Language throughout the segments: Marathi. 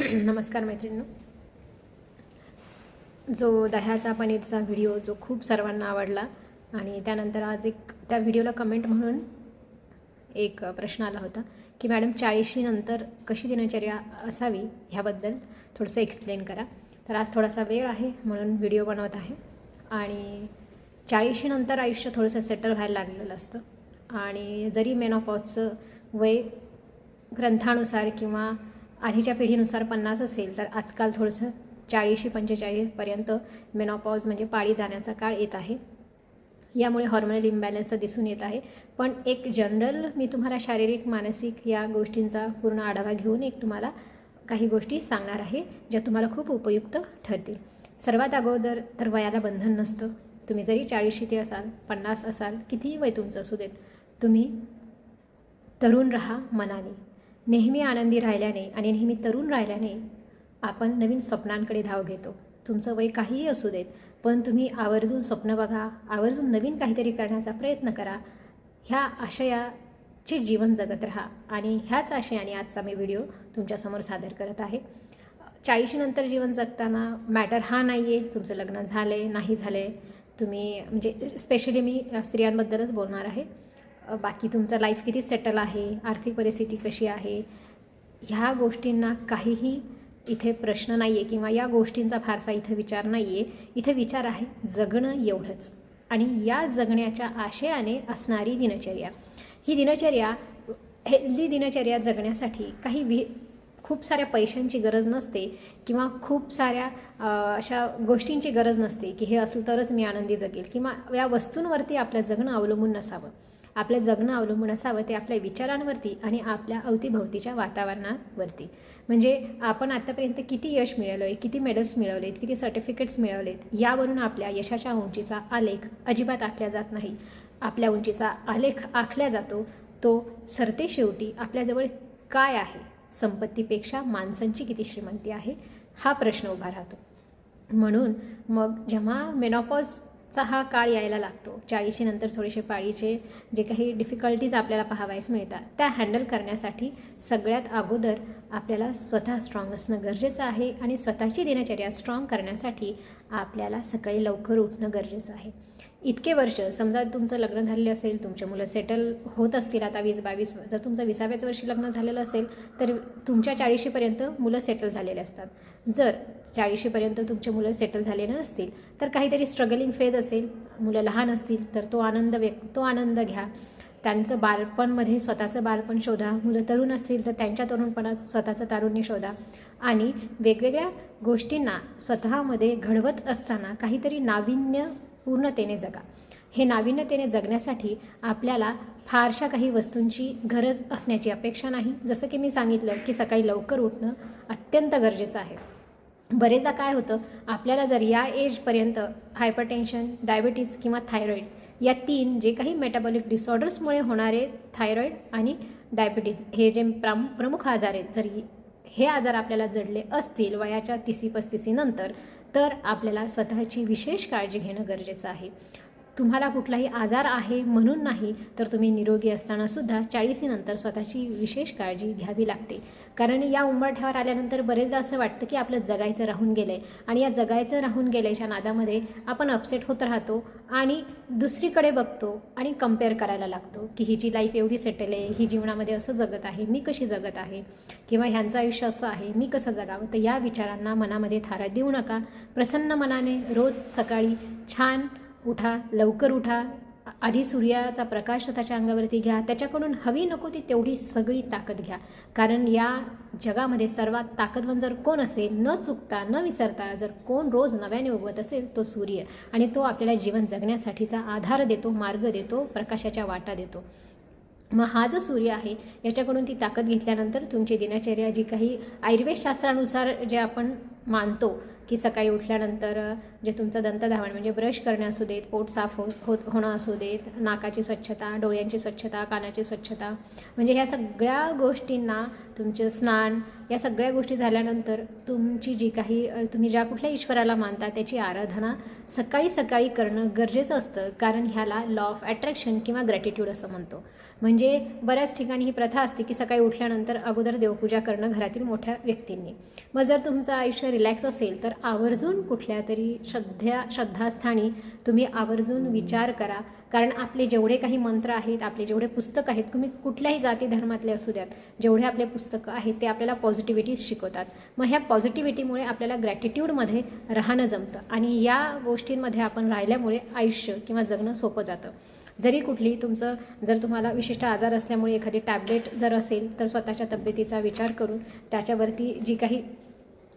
नमस्कार मैत्रिणींनो. जो दह्याचा पनीरचा व्हिडिओ जो खूप सर्वांना आवडला आणि त्यानंतर आज एक त्या व्हिडिओला कमेंट म्हणून एक प्रश्न आला होता की मॅडम चाळीशी नंतर कशी दिनचर्या असावी ह्याबद्दल थोडंसं एक्सप्लेन करा. तर आज थोडासा वेळ आहे म्हणून व्हिडिओ बनवत आहे. आणि चाळीशी नंतर आयुष्य थोडंसं सेटल व्हायला लागलेलं असतं. आणि जरी मेनॉपॉजचं वय ग्रंथानुसार किंवा आधीच्या पिढीनुसार पन्नास असेल तर आजकाल थोडंसं चाळीशी पंचेचाळीसपर्यंत मेनॉपॉज म्हणजे पाळी जाण्याचा काळ येत आहे. यामुळे हॉर्मोनल इम्बॅलन्स तर दिसून येत आहे. पण एक जनरल मी तुम्हाला शारीरिक मानसिक या गोष्टींचा पूर्ण आढावा घेऊन एक तुम्हाला काही गोष्टी सांगणार आहे ज्या तुम्हाला खूप उपयुक्त ठरतील. सर्वात अगोदर तर वयाला बंधन नसतं. तुम्ही जरी चाळीशीते असाल पन्नास असाल कितीही वय तुमचं असू देत तुम्ही तरुण राहा मनाने. नेहमी आनंदी राहिल्याने आणि नेहमी तरुण राहिल्याने आपण नवीन स्वप्नांकडे धाव घेतो. तुमचं वय काहीही असू देत पण तुम्ही आवर्जून स्वप्न बघा आवर्जून नवीन काहीतरी करण्याचा प्रयत्न करा. ह्या आशयाचे जीवन जगत राहा आणि ह्याच आशयाने आजचा मी व्हिडिओ तुमच्यासमोर सादर करत आहे. चाळीशीनंतर जीवन जगताना मॅटर हा नाही आहे तुमचं लग्न झालं आहे नाही झालं आहे तुम्ही म्हणजे स्पेशली मी स्त्रियांबद्दलच बोलणार आहे. बाकी तुमचं लाईफ किती सेटल आहे? आर्थिक परिस्थिती कशी आहे? ह्या गोष्टींना काहीही इथे प्रश्न नाही आहे किंवा या गोष्टींचा फारसा इथं विचार नाही आहे इथे विचार आहे जगणं एवढंच. आणि या जगण्याच्या आशयाने असणारी दिनचर्या. ही दिनचर्या हेल्दी दिनचर्या जगण्यासाठी काही वि खूप साऱ्या पैशांची गरज नसते किंवा खूप साऱ्या अशा गोष्टींची गरज नसते की हे असलं तरच मी आनंदी जगेल किंवा या वस्तूंवरती आपलं जगणं अवलंबून नसावं. आपलं जगणं अवलंबून असावं ते आपल्या विचारांवरती आणि आपल्या अवतीभोवतीच्या वातावरणावरती. म्हणजे आपण आत्तापर्यंत किती यश मिळवलं आहे किती मेडल्स मिळवलेत किती सर्टिफिकेट्स मिळवलेत यावरून आपल्या यशाच्या उंचीचा आलेख अजिबात आखला जात नाही. आपल्या उंचीचा आलेख आखला जातो तो सरते शेवटी आपल्याजवळ काय आहे? संपत्तीपेक्षा माणसांची किती श्रीमंती आहे? हा प्रश्न उभा राहतो. म्हणून मग जेव्हा मेनॉपॉज चा हा काळ यायला लागतो. चाळीशीनंतर थोडेसे पाळीचे जे काही डिफिकल्टीज आपल्याला पाहावयास मिळतात त्या हँडल करण्यासाठी सगळ्यात अगोदर आपल्याला स्वतः स्ट्रॉंग असणं गरजेचं आहे आणि स्वतःची दिनचर्या स्ट्रॉंग करण्यासाठी आपल्याला सकाळी लवकर उठणं गरजेचं आहे. इतके वर्ष समजा तुमचं लग्न झालेलं असेल तुमचे मुलं सेटल होत असतील आता वीस बावीस जर तुमचं विसाव्याच वर्षी लग्न झालेलं असेल तर तुमच्या चाळीशीपर्यंत मुलं सेटल झालेले असतात. जर चाळीशीपर्यंत तुमचे मुलं सेटल झाले नसतील तर काहीतरी स्ट्रगलिंग फेज असेल. मुलं लहान असतील तर तो आनंद व्यक्त तो आनंद घ्या. त्यांचं बालपणमध्ये स्वतःचं बालपण शोधा. मुलं तरुण असतील तर त्यांच्या तरुणपणात स्वतःचं तारुण्य शोधा. आणि वेगवेगळ्या गोष्टींना स्वतःमध्ये घडवत असताना काहीतरी नाविन्य पूर्णतेने जगा. हे नाविन्यतेने जगण्यासाठी आपल्याला फारशा काही वस्तूंची गरज असण्याची अपेक्षा नाही. जसं की मी सांगितलं की सकाळी लवकर उठणं अत्यंत गरजेचं आहे. बरेचदा काय होतं आपल्याला जर या एजपर्यंत हायपरटेन्शन डायबिटीज किंवा थायरॉईड या तीन जे काही मेटाबॉलिक डिसऑर्डर्समुळे होणारे थायरॉईड आणि डायबिटीज हे जे प्राम प्रमुख आजार आहेत जर हे आजार आपल्याला जडले असतील वयाच्या तिसी पस्तीसीनंतर तर आपल्याला स्वतःची विशेष काळजी घेणं गरजेचं आहे. तुम्हाला कुठलाही आजार आहे म्हणून नाही तर तुम्ही निरोगी असतानासुद्धा चाळीसीनंतर स्वतःची विशेष काळजी घ्यावी लागते. कारण या उंबरठ्यावर आल्यानंतर बरेचदा असं वाटतं की आपलं जगायचं राहून गेलं आहे आणि या जगायचं राहून गेल्याच्या नादामध्ये आपण अपसेट होत राहतो आणि दुसरीकडे बघतो आणि कंपेअर करायला लागतो की हिची लाईफ एवढी सेटल आहे ही जीवनामध्ये असं जगत आहे मी कशी जगत आहे किंवा ह्यांचं आयुष्य असं आहे मी कसं जगावं? तर या विचारांना मनामध्ये थारा देऊ नका. प्रसन्न मनाने रोज सकाळी छान उठा लवकर उठा. आधी सूर्याचा प्रकाश स्वतःच्या अंगावरती घ्या. त्याच्याकडून हवी नको ती तेवढी सगळी ताकद घ्या. कारण या जगामध्ये सर्वात ताकदवान जर कोण असेल न चुकता न विसरता जर कोण रोज नव्याने उगवत असेल तो सूर्य. आणि तो आपल्याला जीवन जगण्यासाठीचा आधार देतो मार्ग देतो प्रकाशाच्या वाटा देतो. मग हा जो सूर्य आहे याच्याकडून ती ताकद घेतल्यानंतर तुमची दिनचर्या जी काही आयुर्वेदशास्त्रानुसार जे आपण मानतो की सकाळी उठल्यानंतर जे तुमचं दंतधावण म्हणजे ब्रश करणे असू देत पोट साफ हो होत होणं असू देत नाकाची स्वच्छता डोळ्यांची स्वच्छता कानाची स्वच्छता म्हणजे ह्या सगळ्या गोष्टींना तुमचं स्नान या सगळ्या गोष्टी झाल्यानंतर तुमची जी काही तुम्ही ज्या कुठल्या ईश्वराला मानता त्याची आराधना सकाळी सकाळी करणं गरजेचं असतं. कारण ह्याला लॉ ऑफ अट्रॅक्शन किंवा ग्रॅटिट्यूड असं म्हणतो. म्हणजे बऱ्याच ठिकाणी ही प्रथा असते की सकाळी उठल्यानंतर अगोदर देवपूजा करणं घरातील मोठ्या व्यक्तींनी. मग जर तुमचं आयुष्य रिलॅक्स असेल तर आवर्जून कुठल्या तरी श्रद्धा श्रद्धास्थानी तुम्ही आवर्जून विचार करा. कारण आपले जेवढे काही मंत्र आहेत आपले जेवढे पुस्तक आहेत तुम्ही कुठल्याही जाती धर्मातले असू द्यात. जेवढे आपले पुस्तकं आहेत ते आपल्याला पॉझिटिव्हिटी शिकवतात. मग ह्या पॉझिटिव्हिटीमुळे आपल्याला ग्रॅटिट्यूडमध्ये राहणं जमतं. आणि या गोष्टींमध्ये आपण राहिल्यामुळे आयुष्य किंवा जगणं सोपं जातं. जरी कुठली तुमचं जर तुम्हाला विशिष्ट आजार असल्यामुळे एखादी टॅबलेट जर असेल तर स्वतःच्या तब्येतीचा विचार करून त्याच्यावरती जी काही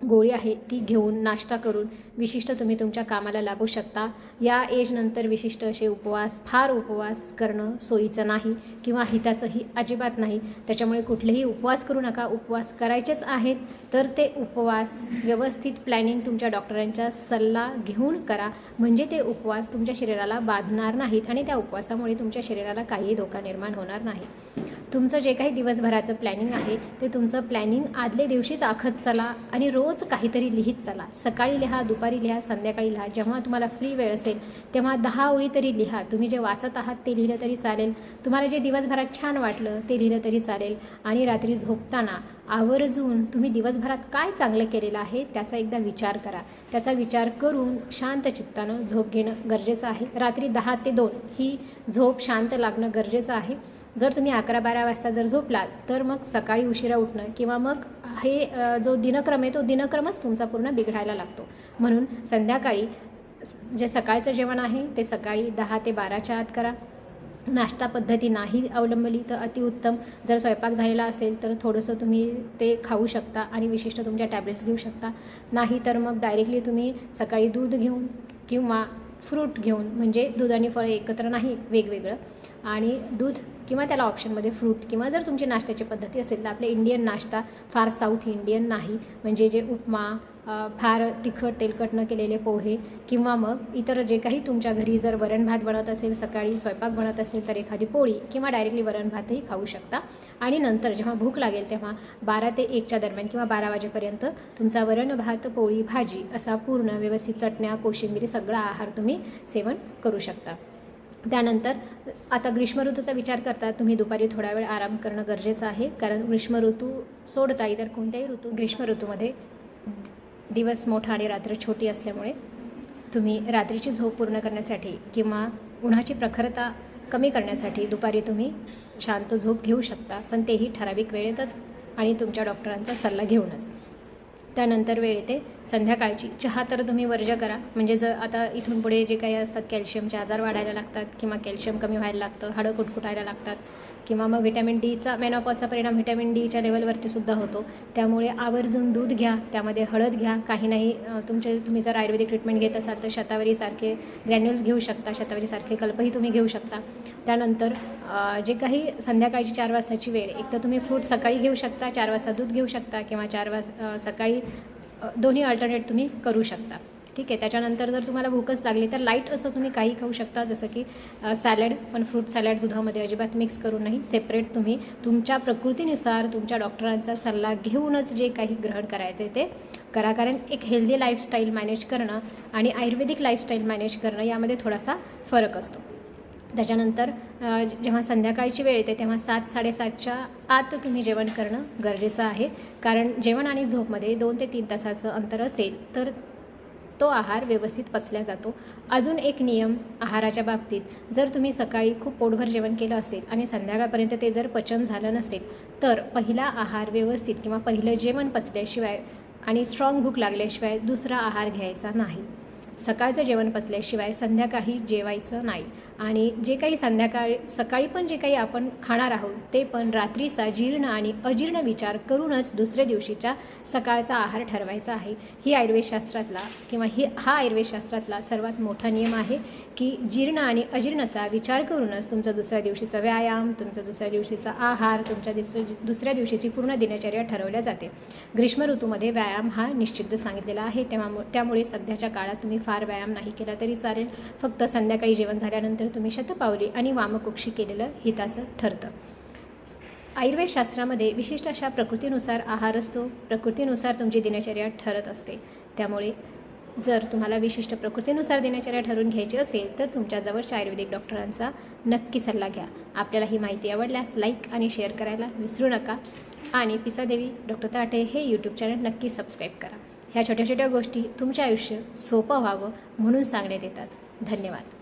गोळी आहे ती घेऊन नाश्ता करून विशिष्ट तुम्ही तुमच्या कामाला लागू शकता. या एजनंतर विशिष्ट असे उपवास फार उपवास करणं सोयीचं नाही किंवा हिताचंही अजिबात नाही. त्याच्यामुळे कुठलेही उपवास करू नका. उपवास करायचेच आहेत तर ते उपवास व्यवस्थित प्लॅनिंग तुमच्या डॉक्टरांचा सल्ला घेऊन करा. म्हणजे ते उपवास तुमच्या शरीराला बाधणार नाहीत आणि त्या उपवासामुळे तुमच्या शरीराला काहीही धोका निर्माण होणार नाही. तुमचं जे काही दिवसभराचं प्लॅनिंग आहे ते तुमचं प्लॅनिंग आदल्या दिवशीच आखत चला आणि रोज काहीतरी लिहित चला. सकाळी लिहा दुपारी लिहा संध्याकाळी लिहा. जेव्हा तुम्हाला फ्री वेळ असेल तेव्हा दहा ओळी तरी लिहा. तुम्ही जे वाचत आहात ते लिहिलं तरी चालेल. तुम्हाला जे दिवसभरात छान वाटलं ते लिहिलं तरी चालेल. आणि रात्री झोपताना आवर्जून तुम्ही दिवसभरात काय चांगलं केलेलं आहे त्याचा एकदा विचार करा. त्याचा विचार करून शांत चित्तानं झोप घेणं गरजेचं आहे. रात्री दहा ते दोन ही झोप शांत लागणं गरजेचं आहे. जर तुम्ही अकरा बारा वाजता जर झोपलात तर मग सकाळी उशिरा उठणं किंवा मग हे जो दिनक्रम आहे तो दिनक्रमच तुमचा पूर्ण बिघडायला लागतो. म्हणून संध्याकाळी जे सकाळचं जेवण आहे ते सकाळी दहा ते बाराच्या आत करा. नाश्ता पद्धती नाही अवलंबली तर अतिउत्तम जर स्वयंपाक झालेला असेल तर थोडंसं तुम्ही ते खाऊ शकता आणि विशिष्ट तुमच्या टॅबलेट्स घेऊ शकता. नाही तर मग डायरेक्टली तुम्ही सकाळी दूध घेऊन किंवा फ्रूट घेऊन म्हणजे दूध आणि फळं एकत्र नाही वेगवेगळं. आणि दूध किंवा त्याला ऑप्शनमध्ये फ्रूट किंवा जर तुमची नाश्त्याची पद्धती असेल तर आपले इंडियन नाश्ता फार साऊथ इंडियन नाही. म्हणजे जे उपमा फार तिखट तेलकट न केलेले पोहे किंवा मग इतर जे काही तुमच्या घरी जर वरण भात बनत असेल सकाळी स्वयंपाक बनत असेल तर एखादी पोळी किंवा डायरेक्टली वरण भातही खाऊ शकता. आणि नंतर जेव्हा भूक लागेल तेव्हा बारा ते एकच्या दरम्यान किंवा बारा वाजेपर्यंत तुमचा वरण भात पोळी भाजी असा पूर्ण व्यवस्थित चटण्या कोशिंबिरी सगळा आहार तुम्ही सेवन करू शकता. त्यानंतर आता ग्रीष्म ऋतूचा विचार करता तुम्ही दुपारी थोडा वेळ आराम करणं गरजेचं आहे. कारण ग्रीष्म ऋतू सोडता इतर कोणत्याही ऋतू ग्रीष्म ऋतूमध्ये दिवस मोठा आणि रात्र छोटी असल्यामुळे तुम्ही रात्रीची झोप पूर्ण करण्यासाठी किंवा उन्हाची प्रखरता कमी करण्यासाठी दुपारी तुम्ही शांत झोप घेऊ शकता पण तेही ठराविक वेळेतच आणि तुमच्या डॉक्टरांचा सल्ला घेऊनच. त्यानंतर वेळ येते. संध्याकाळची. चहा तर तुम्ही वर्ज करा. म्हणजे जर आता इथून पुढे जे काही असतात कॅल्शियमचे आजार वाढायला लागतात किंवा कॅल्शियम कमी व्हायला लागतं हाडं कुटकुटायला लागतात किंवा मग व्हिटॅमिन डीचा मेनॉपॉजचा परिणाम व्हिटॅमिन डीच्या लेवलवरती सुद्धा होतो. त्यामुळे आवर्जून दूध घ्या त्यामध्ये हळद घ्या. काही नाही तुमचे तुम्ही जर आयुर्वेदिक ट्रीटमेंट घेत असाल तर शतावरीसारखे ग्रॅन्युल्स घेऊ शकता शतावरीसारखे कल्पही तुम्ही घेऊ शकता. त्यानंतर जे काही संध्याकाळची चार वाजताची वेळ एक तर तुम्ही फ्रूट सकाळी घेऊ शकता चार वाजता दूध घेऊ शकता किंवा चार वाज सकाळी दोन्ही अल्टरनेट तुम्ही करू शकता. ठीक आहे त्याच्यानंतर जर तुम्हाला भूकच लागली तर लाइट असं तुम्ही काही खाऊ शकता जसं की सॅलड पण फ्रूट सॅलड दुधामध्ये अजिबात मिक्स करून नाही सेपरेट तुम्ही तुमच्या प्रकृतीनुसार तुमच्या डॉक्टरांचा सल्ला घेऊनच जे काही ग्रहण करायचं आहे ते करा. कारण एक हेल्दी लाईफस्टाईल मॅनेज करणं आणि आयुर्वेदिक लाईफस्टाईल मॅनेज करणं यामध्ये थोडासा फरक असतो. त्याच्यानंतर जेव्हा संध्याकाळची वेळ येते तेव्हा सात साडेसातच्या आत तुम्ही जेवण करणं गरजेचं आहे. कारण जेवण आणि झोपमध्ये दोन ते तीन तासाचं अंतर असेल तर तो आहार व्यवस्थित पचला जातो. अजून एक नियम आहाराच्या बाबतीत जर तुम्ही सकाळी खूप पोटभर जेवण केलं असेल आणि संध्याकाळपर्यंत ते जर पचन झालं नसेल तर पहिला आहार व्यवस्थित किंवा पहिलं जेवण पचल्याशिवाय आणि स्ट्रॉंग भूक लागल्याशिवाय दुसरा आहार घ्यायचा नाही. सकाळचं जेवण पचल्याशिवाय संध्याकाळी जेवायचं नाही. आणि जे काही संध्याकाळी सकाळी पण जे काही आपण खाणार आहोत ते पण रात्रीचा जीर्ण आणि अजीर्ण विचार करूनच दुसऱ्या दिवशीच्या सकाळचा आहार ठरवायचा आहे. ही आयुर्वेदशास्त्रातला किंवा ही हा आयुर्वेदशास्त्रातला सर्वात मोठा नियम आहे की जीर्ण आणि अजीर्णचा विचार करूनच तुमचा दुसऱ्या दिवशीचा व्यायाम तुमचा दुसऱ्या दिवशीचा आहार तुमच्या दिस दुसऱ्या दिवशीची पूर्ण दिनचर्या ठरवल्या जाते. ग्रीष्म ऋतूमध्ये व्यायाम हा निश्चित सांगितलेला आहे. तेव्हा त्यामुळे सध्याच्या काळात तुम्ही फार व्यायाम नाही केला तरी चालेल. फक्त संध्याकाळी जेवण झाल्यानंतर तुम्ही शतपावली आणि वामकुक्षी केलेलं हिताचं ठरतं. आयुर्वेदशास्त्रामध्ये विशिष्ट अशा प्रकृतीनुसार आहार असतो. प्रकृतीनुसार तुमची दिनचर्या ठरत असते. त्यामुळे जर तुम्हाला विशिष्ट प्रकृतीनुसार दिनचर्या ठरवून घ्यायची असेल तर तुमच्याजवळच्या आयुर्वेदिक डॉक्टरांचा नक्की सल्ला घ्या. आपल्याला ही माहिती आवडल्यास लाईक आणि शेअर करायला विसरू नका. आणि पिसादेवी डॉक्टर ताटे हे यूट्यूब चॅनल नक्की सबस्क्राईब करा. ह्या छोट्या छोट्या गोष्टी तुमचे आयुष्य सोपं व्हावं म्हणून सांगण्यात येतात. धन्यवाद.